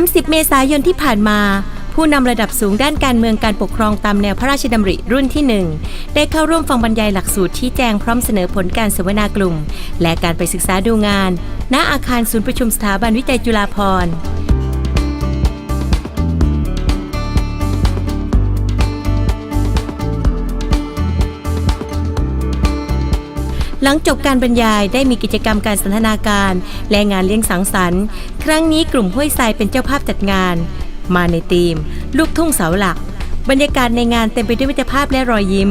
30 เมษายนที่ผ่านมา ผู้นำระดับสูงด้านการเมืองการปกครองตามแนวพระราชดำริรุ่นที่ 1 ได้เข้าร่วมฟังบรรยายหลักสูตรที่แจงพร้อมเสนอผลการเสวนากลุ่ม และการไปศึกษาดูงาน ณอาคารศูนย์ประชุมสถาบันวิจัยจุฬาภรณ์ หลังจบการบรรยายได้มีกิจกรรมการสันทนาการและงานเลี้ยงสังสรรค์ ครั้งนี้กลุ่มห้วยทรายเป็นเจ้าภาพจัดงาน มาในธีม ลูกทุ่งเสาหลัก บรรยากาศในงานเต็มไปด้วยมิตรภาพและรอยยิ้ม